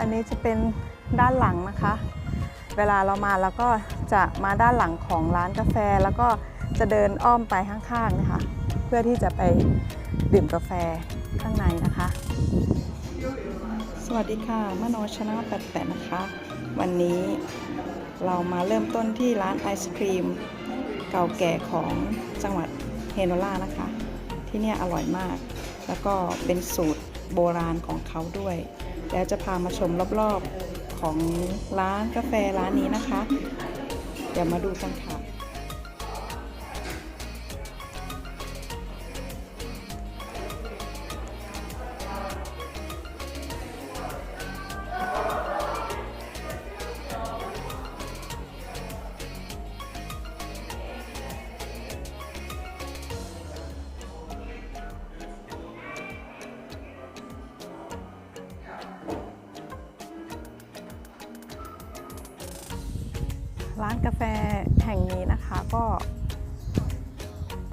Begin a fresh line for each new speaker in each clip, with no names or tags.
อันนี้จะเป็นด้านหลังนะคะ เวลาเรามาแล้วก็จะมาด้านหลังของร้านกาแฟ แล้วก็จะเดินอ้อมไปข้างๆนะคะ เพื่อที่จะไปดื่มกาแฟข้างในนะคะ สวัสดีค่ะมโนชนะแปดแปดนะคะ วันนี้เรามาเริ่มต้นที่ร้านไอศครีม เก่าแก่ของจังหวัดเฮโนล่านะคะ ที่นี่อร่อยมาก แล้วก็เป็นสูตรโบราณของเขาด้วย แล้วจะพามาชมรอบๆของร้านกาแฟร้านนี้นะคะ เดี๋ยวมาดูกันค่ะ ร้านกาแฟแห่งนี้นะคะก็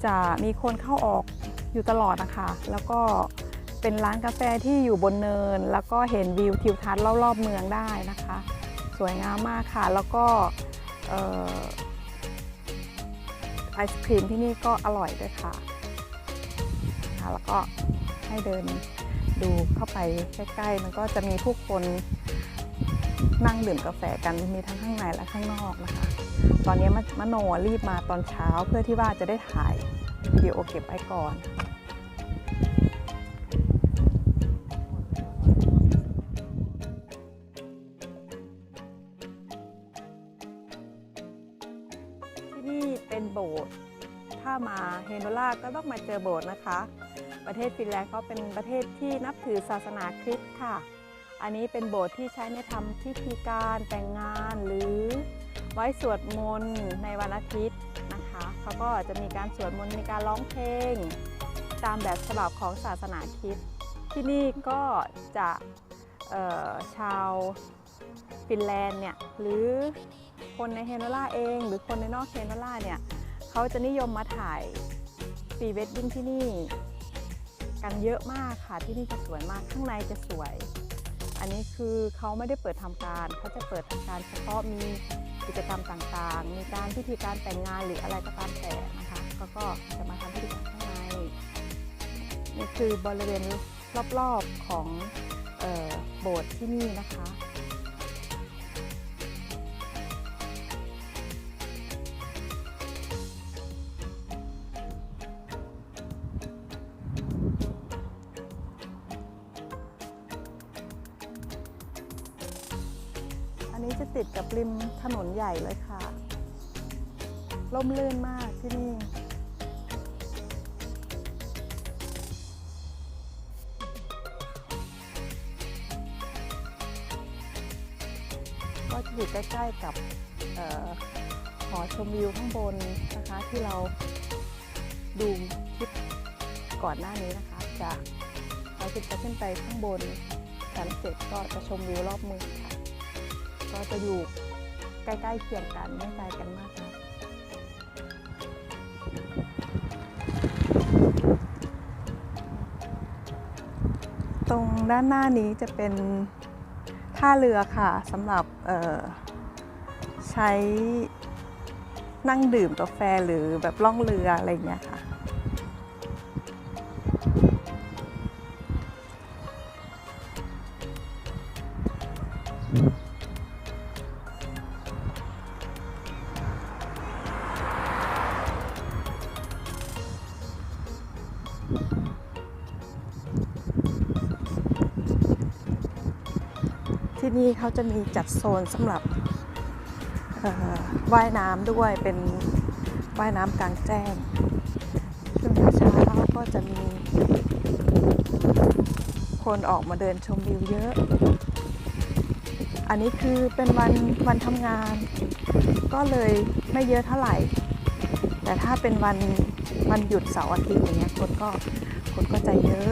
จะมีคนเข้าออกอยู่ตลอดนะคะ แล้วก็เป็นร้านกาแฟที่อยู่บนเนิน แล้วก็เห็นวิวทิวทัศน์รอบๆเมืองได้นะคะ สวยงามมากค่ะ แล้วก็ไอศครีมที่นี่ก็อร่อยด้วยค่ะค่ะแล้วก็ให้เดินดูเข้าไปใกล้ๆ มันก็จะมีผู้คน นั่งดื่มกาแฟกันมีทั้งข้างในและข้างนอกนะคะ ตอนนี้มะมโนรีบมาตอนเช้าเพื่อที่ว่าจะได้ถ่ายวิดีโอเก็บไว้ก่อนที่นี่เป็นโบสถ์ถ้ามาเฮโนล่าก็ต้องมาเจอโบสถ์นะคะ ประเทศฟินแลนด์เขาเป็นประเทศที่นับถือศาสนาคริสต์ค่ะ อันนี้เป็นโบสถ์ที่ใช้ในทำพิธีการแต่งงานหรือไว้สวดมนต์ในวันอาทิตย์นะคะเขาก็จะมีการสวดมนต์มีการร้องเพลง ตามแบบฉบับของศาสนาคริสต์ที่นี่ก็จะชาวฟินแลนด์เนี่ยหรือคนในเฮโนล่าเอง หรือคนในนอกเฮโนล่าเนี่ยเขาจะนิยมมาถ่ายพรีเวดดิ้งที่นี่ กันเยอะมากค่ะที่นี่จะสวยมากข้างในจะสวย อันนี้คือเขาไม่ได้เปิดทำการเขาจะเปิดทำการเฉพาะมีกิจกรรมต่างๆ มีการพิธีการแต่งงานหรืออะไรก็ตามแต่นะคะเขาก็จะมาทำพิธีการข้างในนี่คือบริเวณรอบๆของออโบสถ์ที่นี่นะคะ จะติดกับริมถนนใหญ่เลยค่ะ ร่มรื่นมากที่นี่ ก็จะอยู่ใกล้ๆกับเออหอชมวิวข้างบนนะคะที่เราดูคลิปก่อนหน้านี้นะคะจะเราจะขึ้นไปข้างบนชั้นเจ็ดก็จะชมวิวรอบเมือง ก็จะอยู่ใกล้ๆเคียงกันไม่ไกลกันมากนะตรงด้านหน้านี้จะเป็นท่าเรือค่ะสำหรับใช้นั่งดื่มกาแฟหรือแบบล่องเรืออะไรอย่างเงี้ยค่ะ ที่นี่เขาจะมีจัดโซนสำหรับว่ายน้ำด้วยเป็นว่ายน้ำกลางแจ้ง ช่วงเช้าก็จะมี คนออกมาเดินชมวิวเยอะ อันนี้คือเป็นวันวันทำงาน ก็เลยไม่เยอะเท่าไหร่ แต่ถ้าเป็นวันวันหยุดเสาร์อาทิตย์อย่างเงี้ยคนก็คนก็จะเยอะ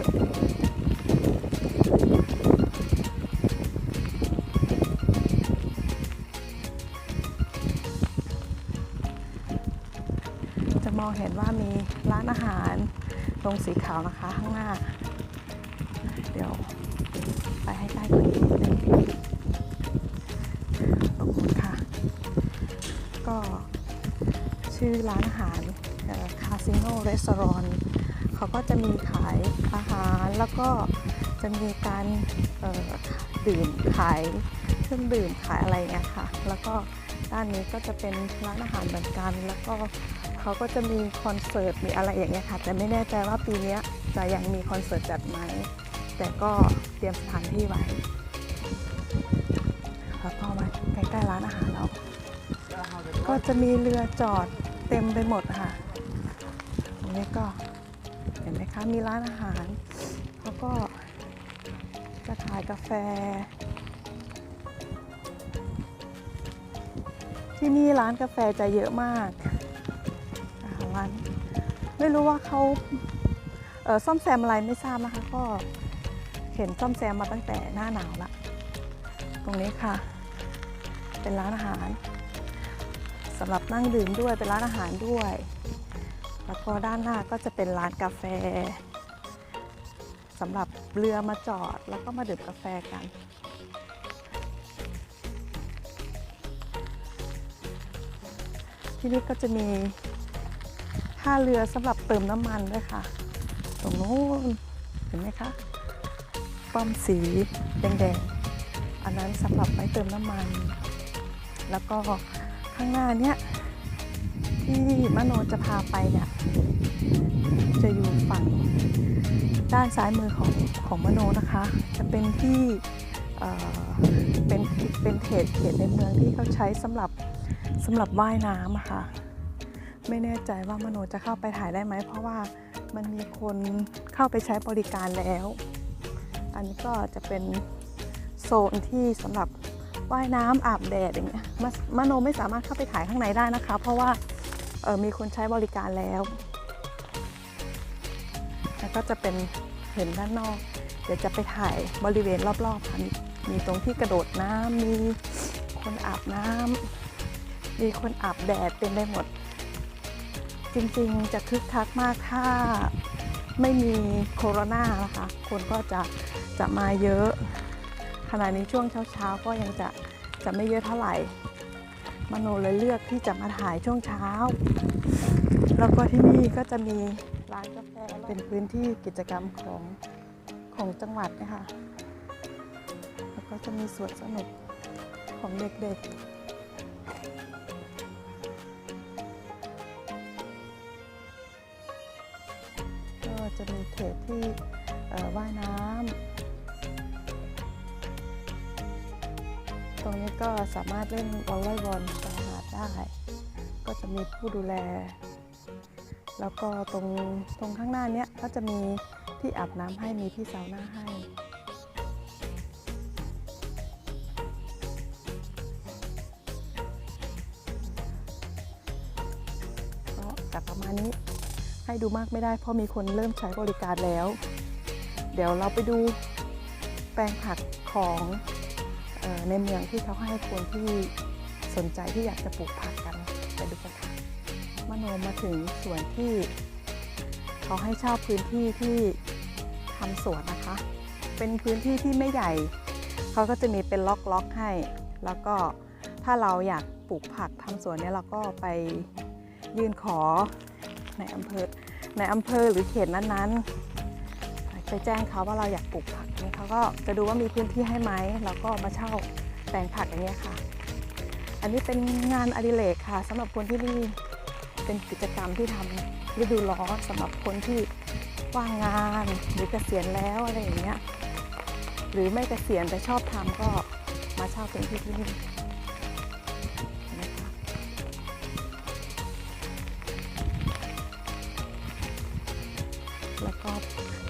เห็นว่ามีร้านอาหารตรงสีขาวนะคะข้างหน้า เดี๋ยวไปให้ใกล้กว่านี้นิดนึงขอบคุณค่ะ ก็ชื่อร้านอาหารคาสิโนรีสอร์ทเขาก็จะมีขายอาหารแล้วก็จะมีการดื่มขาย เครื่องดื่มขายอะไรอย่างเงี้ยค่ะ แล้วก็ด้านนี้ก็จะเป็นร้านอาหารเหมือนกัน แล้วก็เขาก็จะมีคอนเสิร์ตมีอะไรอย่างเงี้ยค่ะ แต่ไม่แน่ใจว่าปีนี้จะยังมีคอนเสิร์ตจัดไหม แต่ก็เตรียมสถานที่ไว้ แล้วก็มาใกล้ๆร้านอาหารเราก็จะมีเรือจอดเต็มไปหมดค่ะตรงนี้ก็เห็นไหมคะ มีร้านอาหาร แล้วก็จะขายกาแฟ ที่นี่ร้านกาแฟจะเยอะมากร้านไม่รู้ว่าเขาเซ่อมแซมอะไรไม่ทราบนะคะ ก็เห็นซ่อมแซมมาตั้งแต่หน้าหนาวละตรงนี้ค่ะ เป็นร้านอาหารสำหรับนั่งดื่มด้วยเป็นร้านอาหารด้วย แล้วก็ด้านหน้าก็จะเป็นร้านกาแฟสำหรับเรือมาจอดแล้วก็มาดื่มกาแฟกัน ที่นี่ก็จะมีท่าเรือสำหรับเติมน้ำมันด้วยค่ะ ตรงโน้นเห็นไหมคะป้อมสีแดงๆ อันนั้นสำหรับไว้เติมน้ำมัน แล้วก็ข้างหน้าเนี้ยที่มโนจะพาไปเนี่ยจะอยู่ฝั่งด้านซ้ายมือของของมโนนะคะ จะเป็นที่เอ่อเป็นเป็นเขตเขตในเมืองที่เขาใช้สำหรับ สำหรับว่ายน้ำอะค่ะ ไม่แน่ใจว่ามโนจะเข้าไปถ่ายได้ไหม เพราะว่ามันมีคนเข้าไปใช้บริการแล้ว อันนี้ก็จะเป็นโซนที่สำหรับว่ายน้ำอาบแดดอย่างเงี้ยมมโนไม่สามารถเข้าไปถ่ายข้างในได้นะคะ เพราะว่าออมีคนใช้บริการแล้วแล้วก็จะเป็นเห็นด้านนอก เดี๋ยวจะไปถ่ายบริเวณรอบๆค่ะมีมีตรงที่กระโดดน้ำมีคนอาบน้ำ มีคนอาบแดดเต็มไปหมด จริงๆจะคึกคักมากถ้าไม่มีโคโรนานะคะ คนก็จะจะมาเยอะ ขณะนี้ช่วงเช้าๆ ก็ยังจะจะไม่เยอะเท่าไหร่ มโนเลยเลือกที่จะมาถ่ายช่วงเช้า แล้วก็ที่นี่ก็จะมีร้านกาแฟเป็นพื้นที่กิจกรรมของของจังหวัดนะคะ แล้วก็จะมีสวนสนุกของเด็กๆ เขตที่ว่ายน้ำตรงนี้ก็สามารถเล่นวอลเลย์บอลชายหาดได้ ก็จะมีผู้ดูแล แล้วก็ตรงตรงข้างหน้าเนี้ยก็จะมีที่อาบน้ำให้มีที่ซาวน่าให้ ดูมากไม่ได้เพราะมีคนเริ่มใช้บริการแล้ว เดี๋ยวเราไปดูแปลงผักของออในเมืองที่เขาให้คนที่สนใจที่อยากจะปลูกผักกันไปดูกันค่ะมโนมาถึงสวนที่เขาให้เช่าพื้นที่ที่ทำสวนนะคะ เป็นพื้นที่ที่ไม่ใหญ่ เขาก็จะมีเป็นล็อกๆให้ แล้วก็ถ้าเราอยากปลูกผักทำสวนเนี่ยเราก็ไปยื่นขอในอำเภอ ในอำเภอหรือเขตนั้นๆ ไปแจ้งเขาว่าเราอยากปลูกผักเนี่เขาก็จะดูว่ามีพื้นที่ให้ไหมแล้วก็มาเช่าแปลงผักอย่างเงี้ค่ะ อันนี้เป็นงานอดิเรกค่ะสำหรับคนที่นี่เป็นกิจกรรมที่ทำฤดูร้อนสำหรับคนที่ว่างงานหรือเกษียณแล้วอะไรอย่างเงี้ยหรือไม่เกษียณแต่ชอบทำก็มาเช่าพื้นที่ที่นี่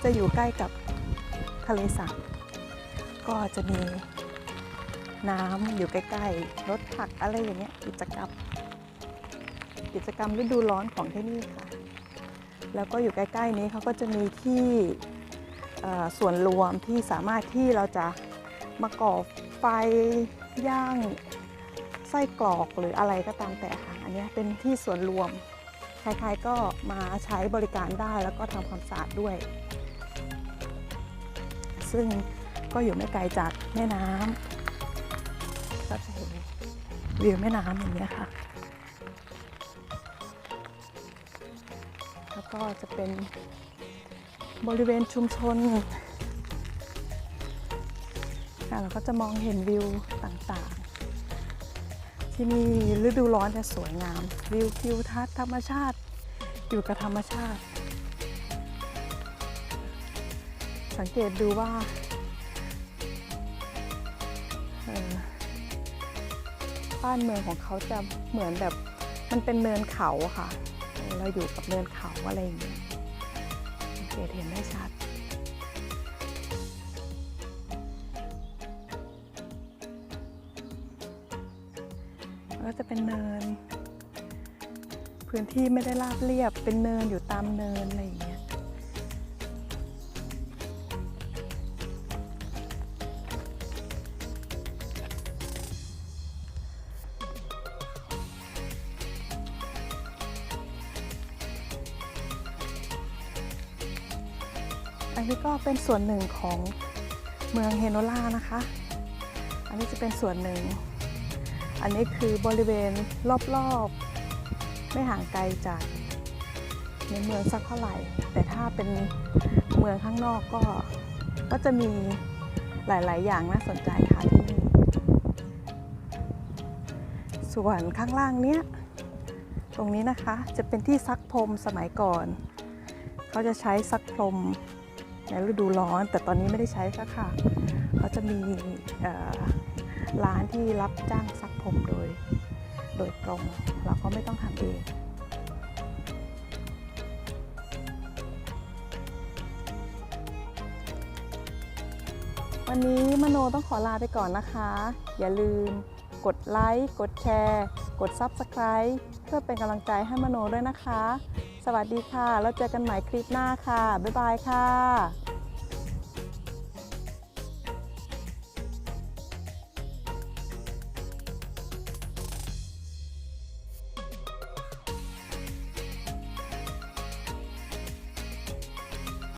จะอยู่ใกล้กับทะเลสาบก็จะมีน้ำอยู่ใกล้ๆรถผักอะไรอย่างเงี้ยกิจกรรม กิจกรรมฤดูร้อนของที่นี่ค่ะ แล้วก็อยู่ใกล้ๆนี้เขาก็จะมีที่ส่วนรวมที่สามารถที่เราจะมาก่อไฟย่างไส้กรอกหรืออะไรก็ตามแต่ค่ะอันนี้เป็นที่ส่วนรวม ใครๆก็มาใช้บริการได้แล้วก็ทำความสะอาดด้วย ซึ่งก็อยู่ไม่ไกลจากแม่น้ำก็จะเห็นวิวแม่น้ำอย่างนี้ค่ะ แล้วก็จะเป็นบริเวณชุมชนค่ะเราก็จะมองเห็นวิวต่างๆ ที่นี่ฤดูร้อนจะสวยงาม วิวทิวทัศน์ธรรมชาติ อยู่กับธรรมชาติ สังเกตดูว่าบ้านเมืองของเขาจะเหมือนแบบมันเป็นเนินเขาค่ะ เราอยู่กับเนินเขาอะไรอย่างเงี้ยสังเกตเห็นได้ชัดก็จะเป็นเนิน พื้นที่ไม่ได้ราบเรียบเป็นเนินอยู่ตามเนินอะไรอย่างเงี้ย เป็นส่วนหนึ่งของเมืองเฮโนล่านะคะ อันนี้จะเป็นส่วนหนึ่ง อันนี้คือบริเวณรอบๆ ไม่ห่างไกลจากในเมืองสักเท่าไหร่ แต่ถ้าเป็นเมืองข้างนอกก็ ก็จะมีหลาย ๆ อย่างน่าสนใจค่ะที่นี่ ส่วนข้างล่างเนี้ย ตรงนี้นะคะจะเป็นที่ซักพรมสมัยก่อน เขาจะใช้ซักพรม ในฤดูร้อน แต่ตอนนี้ไม่ได้ใช้แล้วค่ะเขาจะมีร้านที่รับจ้างซักผมโดย โดยตรงเราก็ไม่ต้องทำเองวันนี้มโนต้องขอลาไปก่อนนะคะ อย่าลืมกดไลค์ กดแชร์ กด Subscribe เพื่อเป็นกำลังใจให้มโนด้วยนะคะ สวัสดีค่ะ แล้วเจอกันใหม่คลิปหน้าค่ะ บ๊ายบายค่ะ